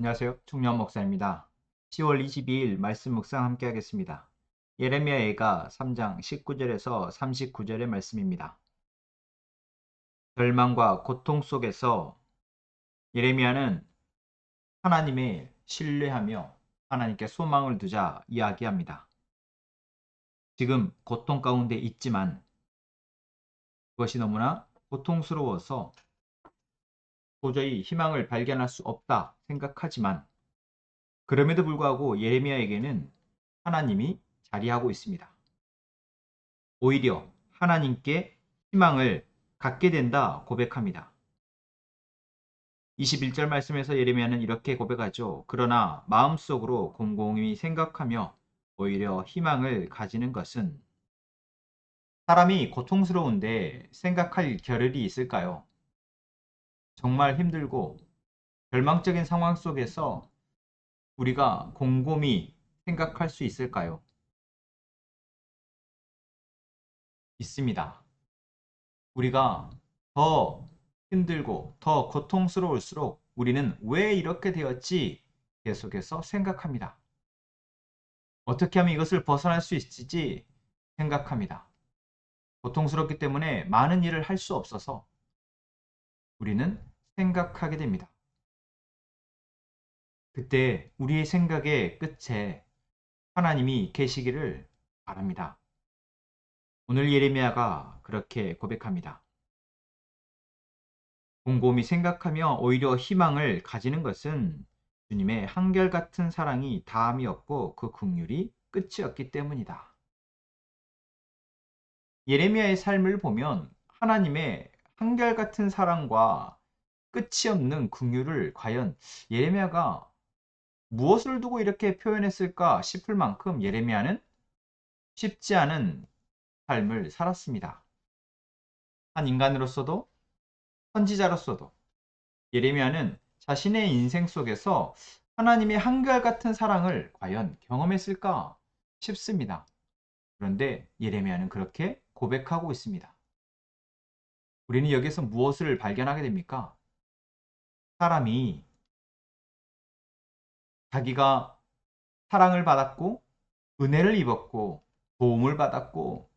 안녕하세요. 청년 목사입니다. 10월 22일 말씀 묵상 함께 하겠습니다. 예레미야애가 3장 19절에서 39절의 말씀입니다. 절망과 고통 속에서 예레미야는 하나님의 신뢰하며 하나님께 소망을 두자 이야기합니다. 지금 고통 가운데 있지만 그것이 너무나 고통스러워서 도저히 희망을 발견할 수 없다 생각하지만 그럼에도 불구하고 예레미야에게는 하나님이 자리하고 있습니다. 오히려 하나님께 희망을 갖게 된다 고백합니다. 21절 말씀에서 예레미야는 이렇게 고백하죠. 그러나 마음속으로 곰곰이 생각하며 오히려 희망을 가지는 것은 사람이 고통스러운데 생각할 겨를이 있을까요? 정말 힘들고 절망적인 상황 속에서 우리가 곰곰이 생각할 수 있을까요? 있습니다. 우리가 더 힘들고 더 고통스러울수록 우리는 왜 이렇게 되었지 계속해서 생각합니다. 어떻게 하면 이것을 벗어날 수 있을지 생각합니다. 고통스럽기 때문에 많은 일을 할 수 없어서 우리는 생각하게 됩니다. 그때 우리의 생각의 끝에 하나님이 계시기를 바랍니다. 오늘 예레미야가 그렇게 고백합니다. 곰곰이 생각하며 오히려 희망을 가지는 것은 주님의 한결같은 사랑이 다함이었고 그 국률이 끝이었기 때문이다. 예레미야의 삶을 보면 하나님의 한결같은 사랑과 끝이 없는 긍휼을 과연 예레미야가 무엇을 두고 이렇게 표현했을까 싶을 만큼 예레미야는 쉽지 않은 삶을 살았습니다. 한 인간으로서도 선지자로서도 예레미야는 자신의 인생 속에서 하나님의 한결같은 사랑을 과연 경험했을까 싶습니다. 그런데 예레미야는 그렇게 고백하고 있습니다. 우리는 여기서 무엇을 발견하게 됩니까? 사람이 자기가 사랑을 받았고 은혜를 입었고 도움을 받았고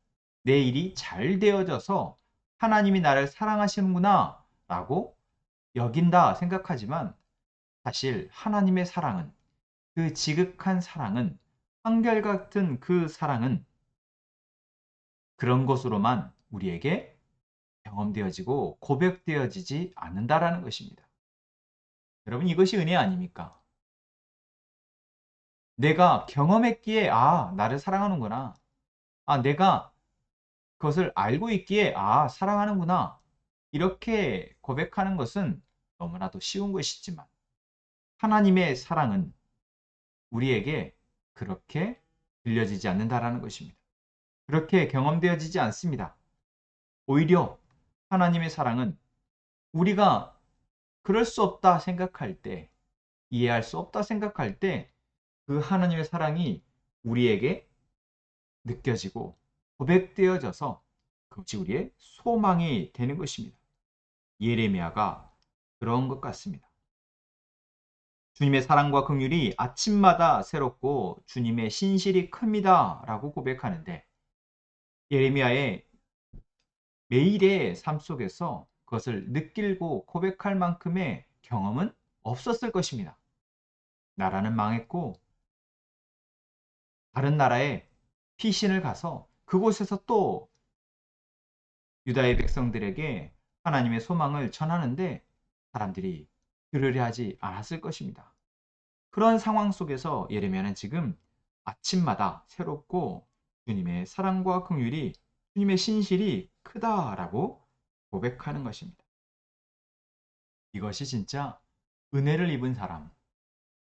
내 일이 잘 되어져서 하나님이 나를 사랑하시는구나 라고 여긴다 생각하지만 사실 하나님의 사랑은 그 지극한 사랑은 한결같은 그 사랑은 그런 것으로만 우리에게 경험되어지고 고백되어지지 않는다라는 것입니다. 여러분 이것이 은혜 아닙니까? 내가 경험했기에 아 나를 사랑하는구나. 아 내가 그것을 알고 있기에 아 사랑하는구나. 이렇게 고백하는 것은 너무나도 쉬운 것이지만 하나님의 사랑은 우리에게 그렇게 들려지지 않는다라는 것입니다. 그렇게 경험되어지지 않습니다. 오히려 하나님의 사랑은 우리가 그럴 수 없다 생각할 때, 이해할 수 없다 생각할 때, 그 하나님의 사랑이 우리에게 느껴지고 고백되어져서 그것이 우리의 소망이 되는 것입니다. 예레미야가 그런 것 같습니다. 주님의 사랑과 긍휼이 아침마다 새롭고 주님의 신실이 큽니다라고 고백하는데 예레미야의 매일의 삶 속에서 그것을 느끼고 고백할 만큼의 경험은 없었을 것입니다. 나라는 망했고 다른 나라에 피신을 가서 그곳에서 또 유다의 백성들에게 하나님의 소망을 전하는데 사람들이 들으려 하지 않았을 것입니다. 그런 상황 속에서 예레미야는 지금 아침마다 새롭고 주님의 사랑과 긍휼이 주님의 신실이 크다라고 고백하는 것입니다. 이것이 진짜 은혜를 입은 사람.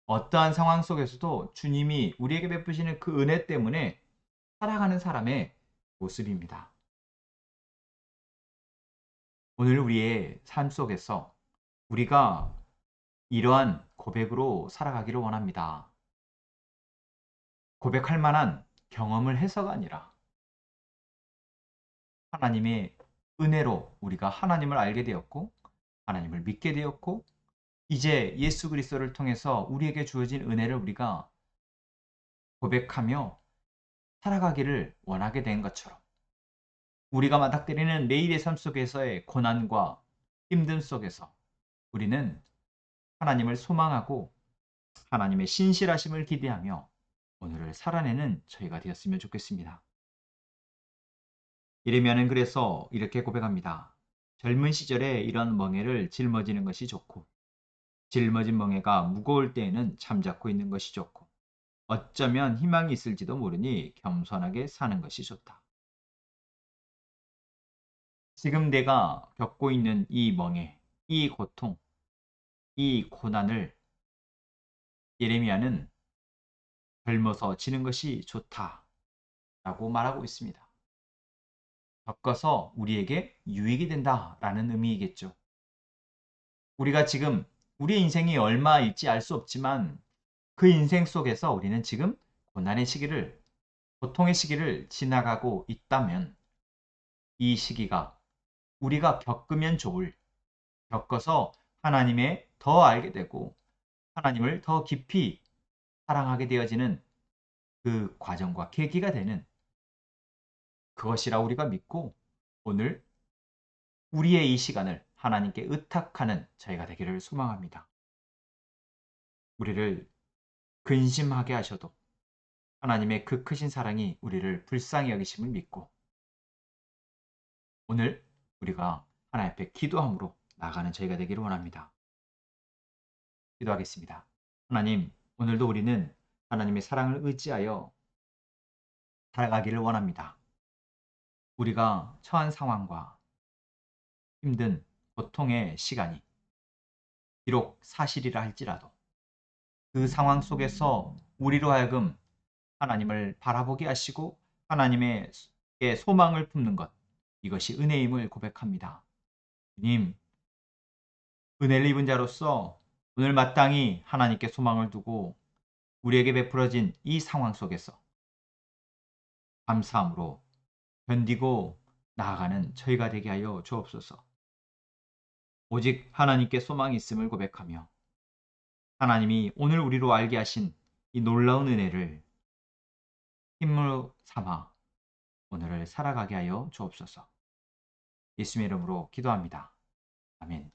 어떠한 상황 속에서도 주님이 우리에게 베푸시는 그 은혜 때문에 살아가는 사람의 모습입니다. 오늘 우리의 삶 속에서 우리가 이러한 고백으로 살아가기를 원합니다. 고백할 만한 경험을 해서가 아니라 하나님의 은혜로 우리가 하나님을 알게 되었고 하나님을 믿게 되었고 이제 예수 그리스도를 통해서 우리에게 주어진 은혜를 우리가 고백하며 살아가기를 원하게 된 것처럼 우리가 맞닥뜨리는 매일의 삶 속에서의 고난과 힘듦 속에서 우리는 하나님을 소망하고 하나님의 신실하심을 기대하며 오늘을 살아내는 저희가 되었으면 좋겠습니다. 이르면은 그래서 이렇게 고백합니다. 젊은 시절에 이런 멍해를 짊어지는 것이 좋고 짊어진 멍해가 무거울 때에는 잠자코 있는 것이 좋고 어쩌면 희망이 있을지도 모르니 겸손하게 사는 것이 좋다. 지금 내가 겪고 있는 이 멍해, 이 고통, 이 고난을 예레미야는 젊어서 지는 것이 좋다 라고 말하고 있습니다. 겪어서 우리에게 유익이 된다라는 의미이겠죠. 우리가 지금 우리의 인생이 얼마일지 알 수 없지만 그 인생 속에서 우리는 지금 고난의 시기를 고통의 시기를 지나가고 있다면 이 시기가 우리가 겪으면 좋을 겪어서 하나님의 더 알게 되고 하나님을 더 깊이 사랑하게 되어지는 그 과정과 계기가 되는 그것이라 우리가 믿고 오늘 우리의 이 시간을 하나님께 의탁하는 저희가 되기를 소망합니다. 우리를 근심하게 하셔도 하나님의 그 크신 사랑이 우리를 불쌍히 여기심을 믿고 오늘 우리가 하나님 앞에 기도함으로 나가는 저희가 되기를 원합니다. 기도하겠습니다. 하나님, 오늘도 우리는 하나님의 사랑을 의지하여 살아가기를 원합니다. 우리가 처한 상황과 힘든 고통의 시간이 비록 사실이라 할지라도 그 상황 속에서 우리로 하여금 하나님을 바라보게 하시고 하나님의 소망을 품는 것 이것이 은혜임을 고백합니다. 주님, 은혜를 입은 자로서 오늘 마땅히 하나님께 소망을 두고 우리에게 베풀어진 이 상황 속에서 감사함으로 견디고 나아가는 저희가 되게 하여 주옵소서. 오직 하나님께 소망이 있음을 고백하며 하나님이 오늘 우리로 알게 하신 이 놀라운 은혜를 힘으로 삼아 오늘을 살아가게 하여 주옵소서. 예수의 이름으로 기도합니다. 아멘.